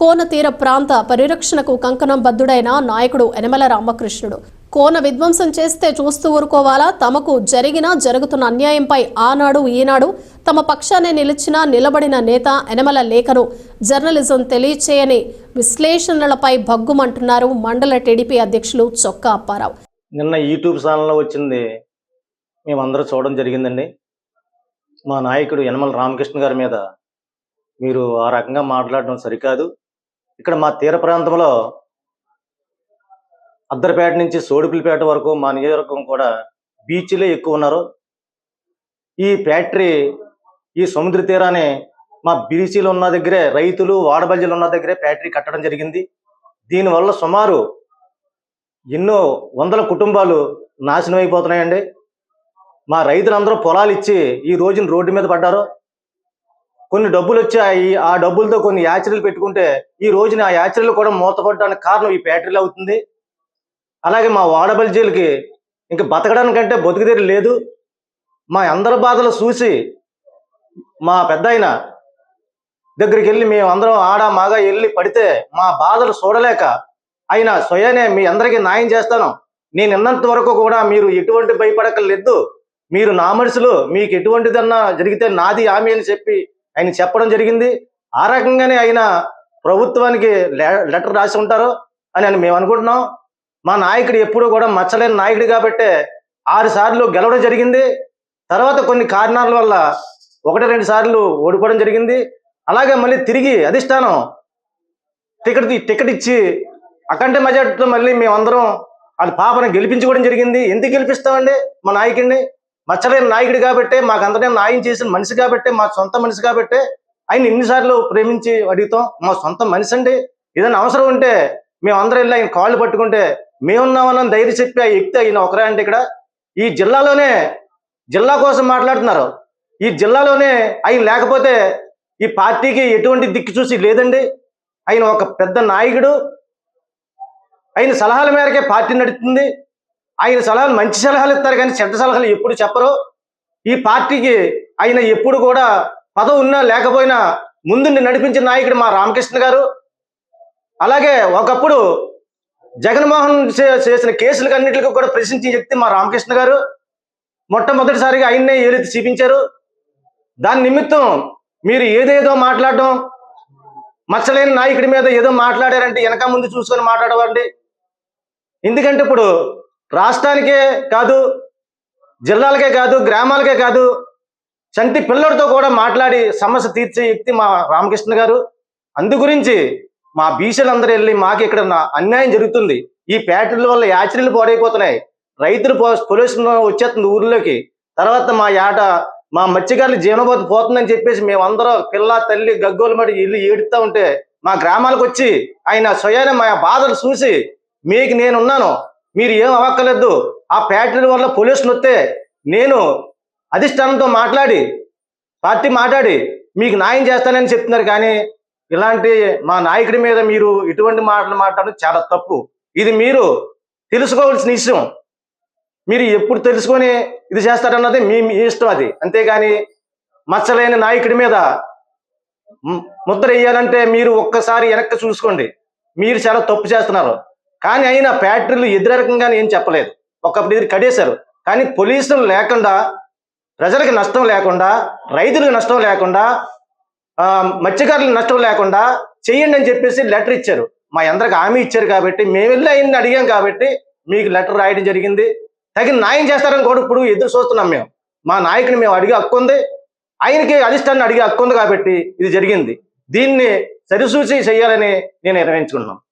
కోన తీర ప్రాంత పరిరక్షణకు కంకణం బద్దుడైన నాయకుడు యనమల రామకృష్ణుడు. కోన విధ్వంసం చేస్తే చూస్తూ ఊరుకోవాలా? తమకు జరిగిన జరుగుతున్న అన్యాయంపై ఆనాడు ఈనాడు తమ పక్షానే నిలిచిన నిలబడిన నేత యనమల లేఖను జర్నలిజం తెలియచేయని విశ్లేషణలపై భగ్గుమంటున్నారు మండల టీడీపీ అధ్యక్షులు చొక్కా అప్పారావు. నిన్న యూట్యూబ్ ఛానల్లో వచ్చింది. మేమందరూ చూడడం జరిగిందండి. మా నాయకుడు యనమల రామకృష్ణ గారి మీద మీరు ఆ రకంగా మాట్లాడడం సరికాదు. ఇక్కడ మా తీర ప్రాంతంలో అద్దరిపేట నుంచి సోడిపిల్లిపేట వరకు మా నియోజకవర్గం కూడా బీచ్లే ఎక్కువ ఉన్నారు. ఈ ఫ్యాక్టరీ ఈ సముద్ర తీరాన్ని మా బీసీలు ఉన్న దగ్గరే రైతులు వాడబల్జీలు ఉన్న దగ్గరే ఫ్యాక్టరీ కట్టడం జరిగింది. దీనివల్ల సుమారు ఎన్నో వందల కుటుంబాలు నాశనం అయిపోతున్నాయండి. మా రైతులందరూ పొలాలు ఇచ్చి ఈ రోజున రోడ్డు మీద పడ్డారు. కొన్ని డబ్బులు వచ్చాయి ఆ డబ్బులతో కొన్ని యాచరీలు పెట్టుకుంటే ఈ రోజున ఆ యాచరీలు కూడా మూతపడడానికి కారణం ఈ ఫ్యాక్టరీలు అవుతుంది. అలాగే మా వాడబల్జీలకి ఇంక బతకడానికంటే బతుకుదేరి లేదు. మా అందరి బాధలు చూసి మా పెద్ద దగ్గరికి వెళ్ళి మేము అందరం ఆడ మాగా వెళ్ళి పడితే మా బాధలు చూడలేక ఆయన స్వయానే మీ అందరికీ న్యాయం చేస్తాను. నేను ఇన్నంత వరకు కూడా మీరు ఎటువంటి భయపడక్కర్లేదు. మీరు నా మనుషులు. మీకు ఎటువంటిదన్నా జరిగితే నాది ఆమె అని చెప్పి ఆయన చెప్పడం జరిగింది. ఆ రకంగానే ఆయన ప్రభుత్వానికి లె- లెటర్ రాసి ఉంటారు అని అని మేము అనుకుంటున్నాం. మా నాయకుడు ఎప్పుడూ కూడా మచ్చలేని నాయకుడు కాబట్టి ఆరు సార్లు గెలవడం జరిగింది. తర్వాత కొన్ని కారణాల వల్ల ఒకటి రెండు సార్లు ఓడిపోవడం జరిగింది. అలాగే మళ్ళీ తిరిగి అధిష్టానం టికెట్ టికెట్ ఇచ్చి అకంటే మెజార్టీతో మళ్ళీ మేమందరం వాళ్ళ పాపను గెలిపించుకోవడం జరిగింది. ఎందుకు గెలిపిస్తామండి మా నాయకుడిని? మచ్చలేని నాయకుడు కాబట్టే మాకు అందరినీ న్యాయం చేసిన మనిషి కాబట్టే మా సొంత మనిషి కాబట్టే ఆయన ఎన్నిసార్లు ప్రేమించి అడుగుతాం మా సొంత మనిషి అండి. ఏదైనా అవసరం ఉంటే మేమందరం వెళ్ళి ఆయన కాళ్ళు పట్టుకుంటే మేమున్నామని ధైర్యం చెప్పి ఆ వ్యక్తి ఆయన ఒకరే అంటే ఇక్కడ ఈ జిల్లాలోనే జిల్లా కోసం మాట్లాడుతున్నారు. ఈ జిల్లాలోనే ఆయన లేకపోతే ఈ పార్టీకి ఎటువంటి దిక్కు చూసి లేదండి. ఆయన ఒక పెద్ద నాయకుడు. ఆయన సలహాల మేరకే పార్టీ నడుస్తుంది ఆయన సలహాలు మంచి సలహాలు ఇస్తారు కానీ చెడ్డ సలహాలు ఎప్పుడు చెప్పరు. ఈ పార్టీకి ఆయన ఎప్పుడు కూడా పదవి ఉన్నా లేకపోయినా ముందుండి నడిపించిన నాయకుడు మా రామకృష్ణ గారు. అలాగే ఒకప్పుడు జగన్మోహన్ చే- చేసిన కేసులకు అన్నింటికి కూడా ప్రశ్నించిన వ్యక్తి మా రామకృష్ణ గారు. మొట్టమొదటిసారిగా ఆయన్నే ఏలెత్తి చూపించారు. దాని నిమిత్తం మీరు ఏదేదో మాట్లాడడం మచ్చలేని నాయకుడి మీద ఏదో మాట్లాడారంటే వెనక ముందు చూసుకొని మాట్లాడవండి ఎందుకంటే ఇప్పుడు రాష్ట్రానికే కాదు జిల్లాలకే కాదు గ్రామాలకే కాదు చంటి పిల్లలతో కూడా మాట్లాడి సమస్య తీర్చే వ్యక్తి మా రామకృష్ణ గారు. అందు గురించి మా బీసీలందరూ వెళ్ళి మాకు ఇక్కడ అన్యాయం జరుగుతుంది. ఈ ఫ్యాక్టరీల వల్ల యాచరీలు పాడైపోతున్నాయి. రైతులు పొల్యూషన్ వచ్చేస్తుంది ఊర్లోకి. తర్వాత మా ఏట మా మత్స్యకారులు జీవనోపాధి పోతుందని చెప్పేసి మేమందరం పిల్ల తల్లి గగ్గోలు మడి ఇల్లు ఏడుతా ఉంటే మా గ్రామాలకు వచ్చి ఆయన స్వయాన మా బాధలు చూసి మీకు నేనున్నాను. మీరు ఏం అవ్వక్కర్లేదు ఆ ఫ్యాక్టరీల వల్ల పొల్యూషన్ వస్తే నేను అధిష్టానంతో మాట్లాడి పార్టీ మాట్లాడి మీకు న్యాయం చేస్తానని చెప్తున్నారు కానీ ఇలాంటి మా నాయకుడి మీద మీరు ఇటువంటి మాటలు మాట్లాడడం చాలా తప్పు. ఇది మీరు తెలుసుకోవాల్సిన విషయం. మీరు ఎప్పుడు తెలుసుకొని ఇది చేస్తారన్నది మీ మీ ఇష్టం అది. అంతేగాని మచ్చలేని నాయకుడి మీద ము- ముద్ర వేయాలంటే మీరు ఒక్కసారి వెనక్కి చూసుకోండి. మీరు చాలా తప్పు చేస్తున్నారు. కానీ ఆయన ఫ్యాక్టరీలు ఎదురకంగానే ఏం చెప్పలేదు. ఒకప్పుడు ఇది కడేశారు కానీ పోలీసులు లేకుండా ప్రజలకు నష్టం లేకుండా రైతులకు నష్టం లేకుండా మత్స్యకారులకు నష్టం లేకుండా చేయండి అని చెప్పేసి లెటర్ ఇచ్చారు. మా అందరికి హామీ ఇచ్చారు కాబట్టి మేము వెళ్ళి ఆయన్ని అడిగాం కాబట్టి మీకు లెటర్ రాయడం జరిగింది. తగిన న్యాయం చేస్తారని కూడా ఇప్పుడు ఎదురు చూస్తున్నాం మేము. మా నాయకుని మేము అడిగే హక్కు ఉంది. ఆయనకి అధిష్టాన్ని అడిగే హక్కు ఉంది కాబట్టి ఇది జరిగింది. దీన్ని సరిసూచి చేయాలని నేను నిర్ణయించుకున్నాను